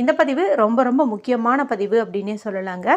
இந்த பதிவு ரொம்ப ரொம்ப முக்கியமான பதிவு அப்படின்னே சொல்லலாங்க.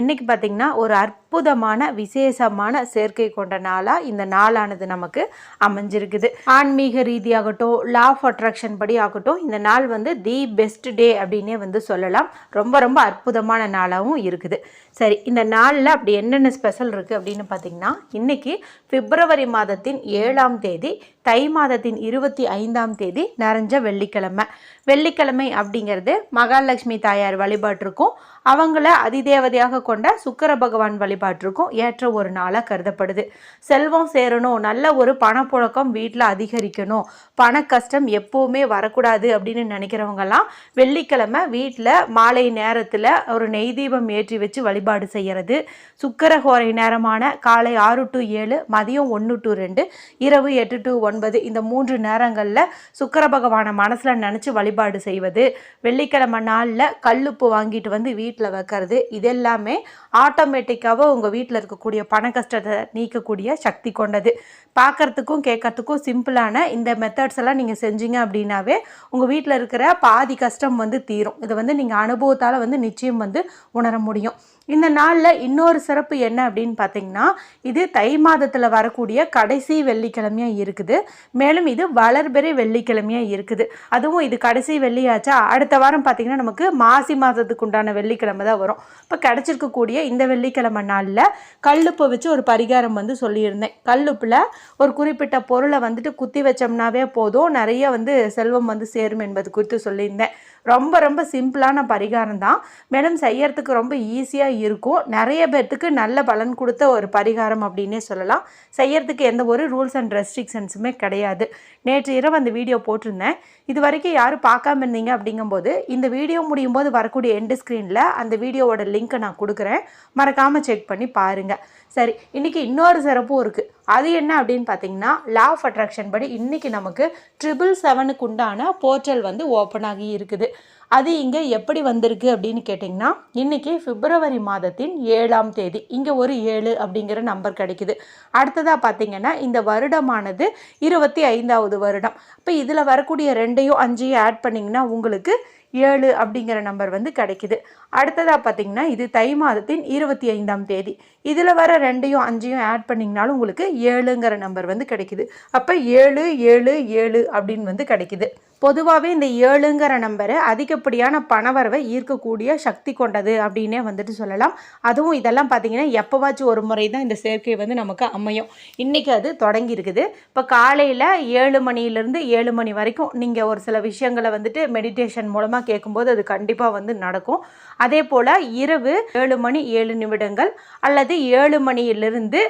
இன்றைக்கி பார்த்திங்கன்னா ஒரு அற்புதமான விசேஷமான சேர்க்கை கொண்ட நாளாக இந்த நாளானது நமக்கு அமைஞ்சிருக்குது. ஆன்மீக ரீதியாகட்டும் லா ஆஃப் அட்ராக்ஷன் படி ஆகட்டும் இந்த நாள் வந்து தி பெஸ்ட் டே அப்படின்னே வந்து சொல்லலாம். ரொம்ப ரொம்ப அற்புதமான நாளாகவும் இருக்குது. சரி இந்த நாளில் அப்படி என்னென்ன ஸ்பெஷல் இருக்குது அப்படின்னு பார்த்தீங்கன்னா இன்றைக்கி பிப்ரவரி மாதத்தின் ஏழாம் தேதி தை மாதத்தின் இருபத்தி ஐந்தாம் தேதி நிறைஞ்ச வெள்ளிக்கிழமை. வெள்ளிக்கிழமை அப்படிங்கிறது மகாலட்சுமி தாயார் வழிபாட்டிற்கும் அவங்கள அதிதேவதையாக கொண்ட சுக்கர பகவான் வழிபாட்டிற்கும் ஏற்ற ஒரு நாளாக கருதப்படுது. செல்வம் சேரணும் நல்ல ஒரு பணப்புழக்கம் வீட்டில் அதிகரிக்கணும் பண கஷ்டம் எப்போவுமே வரக்கூடாது அப்படின்னு நினைக்கிறவங்கெல்லாம் வெள்ளிக்கிழமை வீட்டில் மாலை நேரத்தில் ஒரு நெய் தீபம் ஏற்றி வச்சு வழிபாடு செய்கிறது சுக்கரஹோரை நேரமான காலை ஆறு டு ஏழு மதியம் ஒன்று டு ரெண்டு இரவு எட்டு டு ஒன்பது இந்த மூன்று நேரங்களில் சுக்கர பகவானை மனசில் நினச்சி வழிபாடு செய்வது. வெள்ளிக்கிழமை நாளில் கல்லுப்பு வாங்கிட்டு வந்து வீட்டில் வீட்டில் வைக்கிறது இதெல்லாமே ஆட்டோமேட்டிக்காக உங்கள் வீட்டில் இருக்கக்கூடிய பண கஷ்டத்தை நீக்கக்கூடிய சக்தி கொண்டது. பார்க்கறதுக்கும் கேட்கறதுக்கும் சிம்பிளான இந்த மெத்தட்ஸ் எல்லாம் நீங்கள் செஞ்சீங்க அப்படின்னாவே உங்கள் வீட்டில் இருக்கிற பாதி கஷ்டம் வந்து தீரும். இதை வந்து நீங்கள் அனுபவத்தால் வந்து நிச்சயம் வந்து உணர முடியும். இந்த நாளில் இன்னொரு சிறப்பு என்ன அப்படின்னு பார்த்தீங்கன்னா இது தை மாதத்தில் வரக்கூடிய கடைசி வெள்ளிக்கிழமையாக இருக்குது. மேலும் இது வளர்பெறை வெள்ளிக்கிழமையாக இருக்குது. அதுவும் இது கடைசி வெள்ளியாச்சா? அடுத்த வாரம் பார்த்தீங்கன்னா நமக்கு மாசி மாதத்துக்கு உண்டான வெள்ளிக்கிழமை தான் வரும். இப்போ கிடச்சிருக்கக்கூடிய இந்த வெள்ளிக்கிழமை நாளில் கல்லுப்பு வச்சு ஒரு பரிகாரம் வந்து சொல்லியிருந்தேன். கல்லுப்பில் ஒரு குறிப்பிட்ட பொருளை வந்துட்டு குத்தி வச்சோம்னாவே போதும். நிறைய வந்து செல்வம் வந்து சேரும் என்பது குறித்து சொல்லியிருந்தேன். ரொம்ப ரொம்ப சிம்பிளான பரிகாரம் தான். மேலும் செய்யறதுக்கு ரொம்ப ஈஸியாக இருக்கும். நிறைய பேர்த்துக்கு நல்ல பலன் கொடுத்த ஒரு பரிகாரம் அப்படின்னே சொல்லலாம். செய்யறதுக்கு எந்த ஒரு ரூல்ஸ் அண்ட் ரெஸ்ட்ரிக்ஷன்ஸுமே கிடையாது. நேற்று இரவு அந்த வீடியோ போட்டிருந்தேன். இது வரைக்கும் யாரும் பார்க்காம இருந்தீங்க அப்படிங்கும்போது இந்த வீடியோ முடியும் போது வரக்கூடிய எண்டு ஸ்க்ரீனில் அந்த வீடியோவோட லிங்க்கை நான் கொடுக்குறேன். மறக்காமல் செக் பண்ணி பாருங்கள் சரி இன்றைக்கி இன்னொரு சிறப்பும் இருக்குது அது என்ன அப்படின்னு பார்த்தீங்கன்னா லா ஆஃப் அட்ராக்ஷன் படி இன்றைக்கி நமக்கு ட்ரிபிள் செவனுக்கு உண்டான போர்ட்டல் வந்து ஓப்பன் ஆகி இருக்குது. அது இங்கே எப்படி வந்திருக்கு அப்படின்னு கேட்டிங்கன்னா இன்றைக்கி பிப்ரவரி மாதத்தின் ஏழாம் தேதி. இங்கே ஒரு ஏழு அப்படிங்கிற நம்பர் கிடைக்குது. அடுத்ததாக பார்த்தீங்கன்னா இந்த வருடமானது இருபத்தி ஐந்தாவது வருடம். இப்போ இதில் வரக்கூடிய ரெண்டையும் அஞ்சையும் ஆட் பண்ணிங்கன்னா உங்களுக்கு ஏழு அப்படிங்கிற நம்பர் வந்து கிடைக்குது. அடுத்ததாக பார்த்தீங்கன்னா இது தை மாதத்தின் இருபத்தி ஐந்தாம் தேதி. இதில் வர ரெண்டையும் அஞ்சையும் ஆட் பண்ணிங்கனாலும் உங்களுக்கு ஏழுங்கிற நம்பர் வந்து கிடைக்குது. அப்போ ஏழு ஏழு ஏழு அப்படின்னு வந்து கிடைக்குது. பொதுவாகவே இந்த ஏழுங்கிற நம்பரை அதிகப்படியான பணவரவை ஈர்க்கக்கூடிய சக்தி கொண்டது அப்படின்னே வந்துட்டு சொல்லலாம். அதுவும் இதெல்லாம் பார்த்தீங்கன்னா எப்போவாச்சும் ஒரு முறை தான் இந்த சேர்க்கை வந்து நமக்கு அமையும். இன்றைக்கி அது தொடங்கி இருக்குது. இப்போ காலையில் ஏழு மணிலேருந்து ஏழு மணி வரைக்கும் நீங்கள் ஒரு சில விஷயங்களை வந்துட்டு மெடிடேஷன் மூலமாக கேட்கும்போது அது கண்டிப்பாக வந்து நடக்கும். அதே போல் இரவு ஏழு மணி ஏழு நிமிடங்கள் அல்லது ஏழு மணியிலிருந்து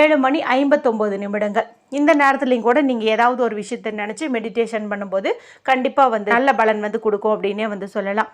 ஏழு மணி ஐம்பத்தொம்போது நிமிடங்கள். இந்த நேரத்துலையும் கூட நீங்கள் ஏதாவது ஒரு விஷயத்தை நினச்சி மெடிடேஷன் பண்ணும்போது கண்டிப்பாக வந்து நல்ல பலன் வந்து கொடுக்கும் அப்படின்னே வந்து சொல்லலாம்.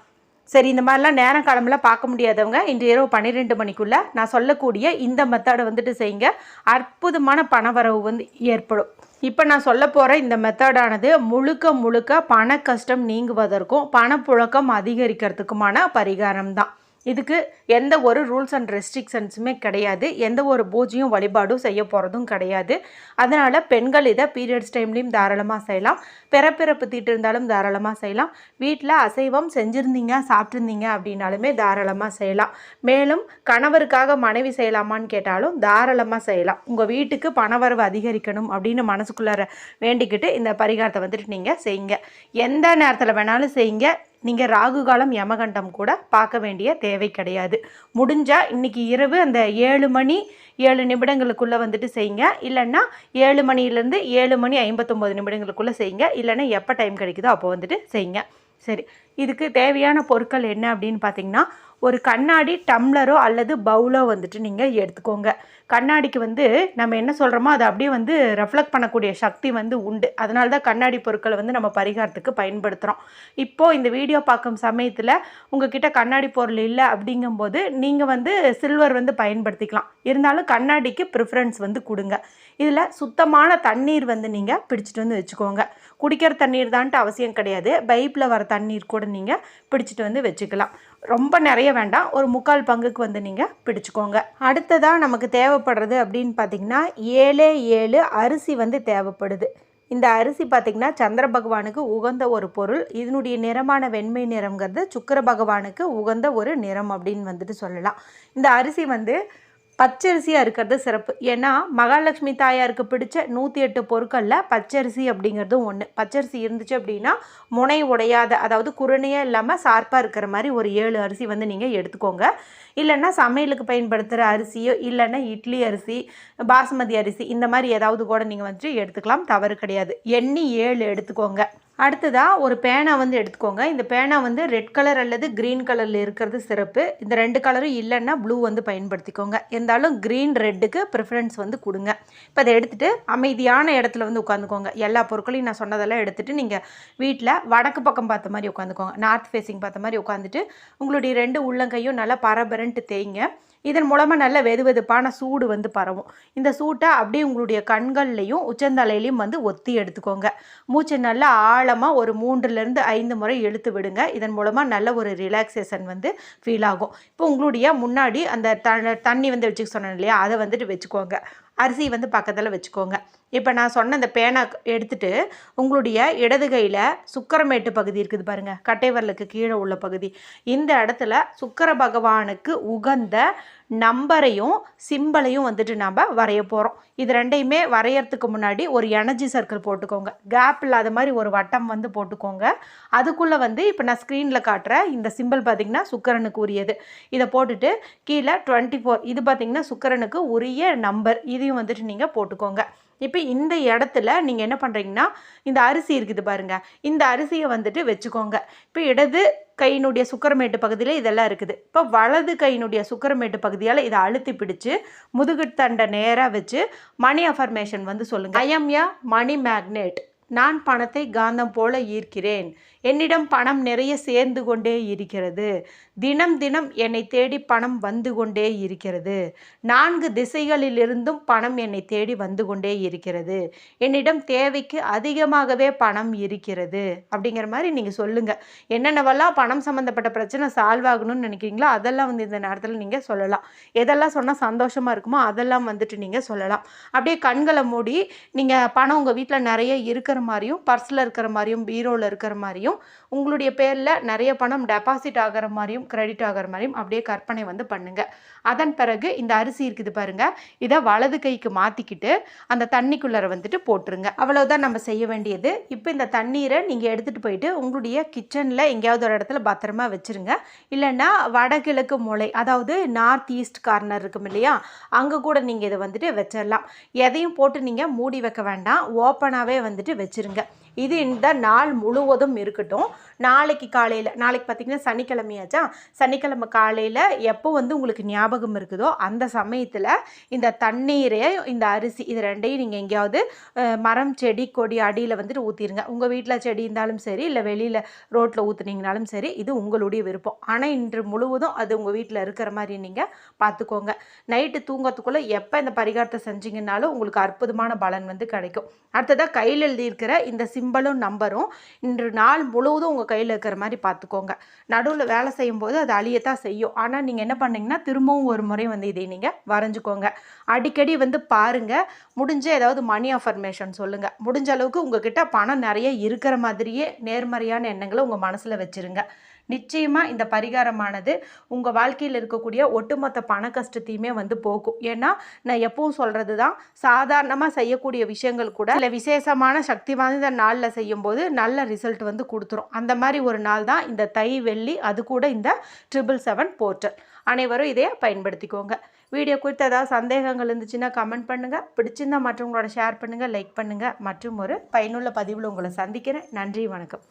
சரி இந்த மாதிரிலாம் நேரம் காலமெல்லாம் பார்க்க முடியாதவங்க இன்று இரவு பன்னிரெண்டு மணிக்குள்ளே நான் சொல்லக்கூடிய இந்த மெத்தடை வந்துட்டு செய்யுங்க. அற்புதமான பணவரவு வந்து ஏற்படும். இப்போ நான் சொல்ல போகிற இந்த மெத்தடானது முழுக்க முழுக்க பண கஷ்டம் நீங்குவதற்கும் பணப்புழக்கம் அதிகரிக்கிறதுக்குமான பரிகாரம் தான் இதுக்கு எந்த ஒரு ரூல்ஸ் அண்ட் ரெஸ்ட்ரிக்ஷன்ஸுமே கிடையாது. எந்த ஒரு பூஜையும் வழிபாடும் செய்ய போகிறதும் கிடையாது. அதனால் பெண்கள் இதை பீரியட்ஸ் டைம்லேயும் தாராளமாக செய்யலாம். பிறப்பிறப்பு தீட்டு இருந்தாலும் தாராளமாக செய்யலாம். வீட்டில் அசைவம் செஞ்சுருந்தீங்க சாப்பிட்ருந்தீங்க அப்படின்னாலுமே தாராளமாக செய்யலாம். மேலும் கணவருக்காக மனைவி செய்யலாமான்னு கேட்டாலும் தாராளமாக செய்யலாம். உங்கள் வீட்டுக்கு பணவரவு அதிகரிக்கணும் அப்படின்னு மனசுக்குள்ளார வேண்டிக்கிட்டு இந்த பரிகாரத்தை வந்துட்டு நீங்கள் செய்யுங்க. எந்த நேரத்தில் வேணாலும் செய்யுங்க. நீங்கள் ராகு காலம் யமகண்டம் கூட பார்க்க வேண்டிய தேவை கிடையாது. முடிஞ்சால் இன்றைக்கி இரவு அந்த ஏழு மணி ஏழு நிமிடங்களுக்குள்ளே வந்துட்டு செய்யுங்க. இல்லைன்னா ஏழு மணிலேருந்து ஏழு மணி ஐம்பத்தொம்போது நிமிடங்களுக்குள்ளே செய்யுங்க. இல்லைன்னா எப்போ டைம் கிடைக்குதோ அப்போ வந்துட்டு செய்யுங்க. சரி இதுக்கு தேவையான பொருட்கள் என்ன அப்படின்னு பார்த்தீங்கன்னா ஒரு கண்ணாடி டம்ளரோ அல்லது பவுலோ வந்துட்டு நீங்கள் எடுத்துக்கோங்க. கண்ணாடிக்கு வந்து நம்ம என்ன சொல்கிறோமோ அதை அப்படியே வந்து ரெஃப்ளெக்ட் பண்ணக்கூடிய சக்தி வந்து உண்டு. அதனால தான் கண்ணாடி பொருட்களை வந்து நம்ம பரிகாரத்துக்கு பயன்படுத்துகிறோம் இப்போது இந்த வீடியோ பார்க்கும் சமயத்தில் உங்ககிட்ட கண்ணாடி பொருள் இல்லை அப்படிங்கும்போது நீங்கள் வந்து சில்வர் வந்து பயன்படுத்திக்கலாம். இருந்தாலும் கண்ணாடிக்கு ப்ரிஃபரன்ஸ் வந்து கொடுங்க. இதில் சுத்தமான தண்ணீர் வந்து நீங்கள் பிடிச்சிட்டு வந்து வச்சுக்கோங்க. குடிக்கிற தண்ணீர் தான்ட்டு அவசியம் கிடையாது. பைப்பில் வர தண்ணீர் கூட நீங்கள் பிடிச்சிட்டு வந்து வச்சுக்கலாம். ரொம்ப நிறைய வேண்டாம். ஒரு முக்கால் பங்குக்கு வந்து நீங்கள் பிடிச்சிக்கோங்க. அடுத்ததாக நமக்கு தேவை தேவைப்படுறது அப்படின்னு பார்த்திங்கன்னா ஏழே ஏழு அரிசி வந்து தேவைப்படுது. இந்த அரிசி பார்த்திங்கன்னா சந்திர பகவானுக்கு உகந்த ஒரு பொருள். இதனுடைய நிறமான வெண்மை நிறம்ங்கிறது சுக்கர பகவானுக்கு உகந்த ஒரு நிறம் அப்படின்னு வந்துட்டு சொல்லலாம். இந்த அரிசி வந்து பச்சரிசியாக இருக்கிறது சிறப்பு. ஏன்னா மகாலட்சுமி தாயாருக்கு பிடிச்ச நூற்றி எட்டு பொருட்களில் பச்சரிசி அப்படிங்கிறதும் ஒன்று பச்சரிசி இருந்துச்சு அப்படின்னா முனை உடையாத அதாவது குருணையாக இல்லாமல் சார்பாக இருக்கிற மாதிரி ஒரு ஏழு அரிசி வந்து நீங்கள் எடுத்துக்கோங்க. இல்லைன்னா சமையலுக்கு பயன்படுத்துகிற அரிசியோ இல்லைன்னா இட்லி அரிசி பாசுமதி அரிசி இந்த மாதிரி ஏதாவது கூட நீங்கள் வந்துட்டு எடுத்துக்கலாம். தவறு கிடையாது. எண்ணி ஏழு எடுத்துக்கோங்க. அடுத்ததாக ஒரு பேனா வந்து எடுத்துக்கோங்க. இந்த பேனா வந்து ரெட் கலர் அல்லது க்ரீன் கலரில் இருக்கிறது சிறப்பு. இந்த ரெண்டு கலரும் இல்லைன்னா ப்ளூ வந்து பயன்படுத்திக்கோங்க. இருந்தாலும் க்ரீன் ரெட்டுக்கு ப்ரிஃபரன்ஸ் வந்து கொடுங்க. இப்போ அதை எடுத்துகிட்டு அமைதியான இடத்துல வந்து உட்காந்துக்கோங்க. எல்லா பொருட்களையும் நான் சொன்னதெல்லாம் எடுத்துகிட்டு நீங்கள் வீட்டில் வடக்கு பக்கம் பார்த்த மாதிரி உட்காந்துக்கோங்க. நார்த் ஃபேஸிங் பார்த்த மாதிரி உட்காந்துட்டு உங்களுடைய ரெண்டு உள்ளங்கையும் நல்லா பரபரன்ட்டு தேய்ங்க. இதன் மூலமாக நல்ல வெது வெதுப்பான சூடு வந்து பரவும். இந்த சூட்டை அப்படியே உங்களுடைய கண்கள்லையும் உச்சந்தலையிலையும் வந்து ஒத்தி எடுத்துக்கோங்க. மூச்சை நல்லா ஆழமாக ஒரு மூன்றுலேருந்து ஐந்து முறை இழுத்து விடுங்க. இதன் மூலமாக நல்ல ஒரு ரிலாக்ஸேஷன் வந்து ஃபீல் ஆகும். இப்போ உங்களுடைய முன்னாடி அந்த த தண்ணி வந்து வச்சுக்க சொன்னேன் இல்லையா? அதை வந்துட்டு வச்சுக்கோங்க. அரிசி வந்து பக்கத்தில் வச்சுக்கோங்க. இப்போ நான் சொன்ன அந்த பேனா எடுத்துட்டு உங்களுடைய இடது கையில் சுக்கரமேட்டு பகுதி இருக்குது பாருங்கள் கட்டைவரலுக்கு கீழே உள்ள பகுதி. இந்த இடத்துல சுக்கர பகவானுக்கு உகந்த நம்பரையும் சிம்பலையும் வந்துட்டு நாம் வரைய போகிறோம் இது ரெண்டையுமே வரையறதுக்கு முன்னாடி ஒரு எனர்ஜி சர்க்கிள் போட்டுக்கோங்க. கேப் இல்லாத மாதிரி ஒரு வட்டம் வந்து போட்டுக்கோங்க. அதுக்குள்ளே வந்து இப்போ நான் ஸ்க்ரீனில் காட்டுற இந்த சிம்பிள் பார்த்திங்கன்னா சுக்கரனுக்கு உரியது. இதை போட்டுட்டு கீழே டுவெண்ட்டி ஃபோர் இது பார்த்திங்கன்னா சுக்கரனுக்கு உரிய நம்பர் இதையும் வந்துட்டு நீங்கள் போட்டுக்கோங்க. இப்போ இந்த இடத்துல நீங்கள் என்ன பண்ணுறீங்கன்னா இந்த அரிசி இருக்குது பாருங்கள் இந்த அரிசியை வந்துட்டு வச்சுக்கோங்க. இப்போ இடது கையினுடைய சுக்கரமேட்டு பகுதியில் இதெல்லாம் இருக்குது. இப்போ வலது கையினுடைய சுக்கரமேட்டு பகுதியால் இதை அழுத்தி பிடிச்சு முதுகுத்தண்டை நேராக வச்சு மணி அஃபர்மேஷன் வந்து சொல்லுங்கள் ஐஎம்யா மணி மேக்னெட். நான் பணத்தை காந்தம் போல ஈர்க்கிறேன். என்னிடம் பணம் நிறைய சேர்ந்து கொண்டே இருக்கிறது. தினம் தினம் என்னை தேடி பணம் வந்து கொண்டே இருக்கிறது. நான்கு திசைகளிலிருந்தும் பணம் என்னை தேடி வந்து கொண்டே இருக்கிறது. என்னிடம் தேவைக்கு அதிகமாகவே பணம் இருக்கிறது. அப்படிங்கிற மாதிரி நீங்கள் சொல்லுங்கள் என்னென்னவெல்லாம் பணம் சம்மந்தப்பட்ட பிரச்சனை சால்வ் ஆகணும்னு நினைக்கிறீங்களோ அதெல்லாம் வந்து இந்த நேரத்தில் நீங்கள் சொல்லலாம். எதெல்லாம் சொன்னால் சந்தோஷமாக இருக்குமோ அதெல்லாம் வந்துட்டு நீங்கள் சொல்லலாம். அப்படியே கண்களை மூடி நீங்கள் பணம் உங்கள் வீட்டில் நிறைய இருக்கிற மாதிரியும் பர்ஸில் இருக்கிற மாதிரியும் பீரோவில் இருக்கிற மாதிரியும் உங்களுடைய பேரில் நிறைய பணம் டெபாசிட் ஆகிற மாதிரியும் கிரெடிட் ஆகிற மாதிரியும் அப்படியே கற்பனை வந்து பண்ணுங்கள் அதன் பிறகு இந்த அரிசி இருக்குது பாருங்கள் இதை வலது கைக்கு மாற்றிக்கிட்டு அந்த தண்ணிக்குள்ளே வந்துட்டு போட்டுருங்க. அவ்வளோதான் நம்ம செய்ய வேண்டியது. இப்போ இந்த தண்ணீரை நீங்கள் எடுத்துகிட்டு போயிட்டு உங்களுடைய கிச்சனில் எங்கேயாவது ஒரு இடத்துல பத்திரமா வச்சுருங்க. இல்லைன்னா வடகிழக்கு மூலை அதாவது நார்த் ஈஸ்ட் கார்னர் இருக்கும் இல்லையா? அங்கே கூட நீங்கள் இதை வந்துட்டு வச்சிடலாம் எதையும் போட்டு நீங்கள் மூடி வைக்க வேண்டாம். ஓப்பனாகவே வந்துட்டு வச்சுருங்க. இது இந்த நாள் முழுவதும் இருக்கட்டும். நாளைக்கு காலையில் நாளைக்கு பார்த்தீங்கன்னா சனிக்கிழமையாச்சா? சனிக்கிழமை காலையில் எப்போ வந்து உங்களுக்கு ஞாபகம் இருக்குதோ அந்த சமயத்தில் இந்த தண்ணீரை இந்த அரிசி இது ரெண்டையும் நீங்கள் எங்கேயாவது மரம் செடி கொடி அடியில் வந்துட்டு ஊற்றிடுங்க உங்கள் வீட்டில் செடி இருந்தாலும் சரி இல்லை வெளியில் ரோட்டில் ஊற்றுனீங்கனாலும் சரி இது உங்களுடைய விருப்பம். ஆனால் இன்று முழுவதும் அது உங்கள் வீட்டில் இருக்கிற மாதிரி நீங்கள் பார்த்துக்கோங்க நைட்டு தூங்கறதுக்குள்ளே எப்போ இந்த பரிகாரத்தை செஞ்சீங்கன்னாலும் உங்களுக்கு அற்புதமான பலன் வந்து கிடைக்கும். அடுத்ததாக கையில் எழுதியிருக்கிற இந்த சிம்பலும் நம்பரும் இன்று நாள் முழுவதும் உங்கள் கையில் இருக்கிற மாதிரி பார்த்துக்கோங்க நடுவில் வேலை செய்யும்போது அது அழியத்தான் செய்யும். ஆனால் நீங்கள் என்ன பண்ணீங்கன்னா திரும்பவும் ஒரு முறை வந்து இதை நீங்கள் வரைஞ்சிக்கோங்க. அடிக்கடி வந்து பாருங்கள் முடிஞ்ச ஏதாவது மணி அஃபர்மேஷன் சொல்லுங்கள் முடிஞ்ச அளவுக்கு உங்ககிட்ட பணம் நிறைய இருக்கிற மாதிரியே நேர்மறையான எண்ணங்களை உங்கள் மனசில் வச்சுருங்க. நிச்சயமாக இந்த பரிகாரமானது உங்கள் வாழ்க்கையில் இருக்கக்கூடிய ஒட்டுமொத்த பண கஷ்டத்தையுமே வந்து போக்கும். ஏன்னா நான் எப்பவும் சொல்கிறது தான் சாதாரணமாக செய்யக்கூடிய விஷயங்கள் கூட இல்லை விசேஷமான சக்தி வாய்ந்த நாளில் செய்யும்போது நல்ல ரிசல்ட் வந்து கொடுத்துரும். அந்த மாதிரி ஒரு நாள் தான் இந்த தை வெள்ளி அது கூட இந்த ட்ரிபிள் செவன் போர்ட்டல் அனைவரும் இதை பயன்படுத்திக்கோங்க. வீடியோ குறித்து ஏதாவது சந்தேகங்கள் இருந்துச்சுன்னா கமெண்ட் பண்ணுங்கள் பிடிச்சிருந்தா மற்றவங்களோட ஷேர் பண்ணுங்கள் லைக் பண்ணுங்கள் மற்றும் ஒரு பயனுள்ள பதிவில் உங்களை சந்திக்கிறேன். நன்றி வணக்கம்.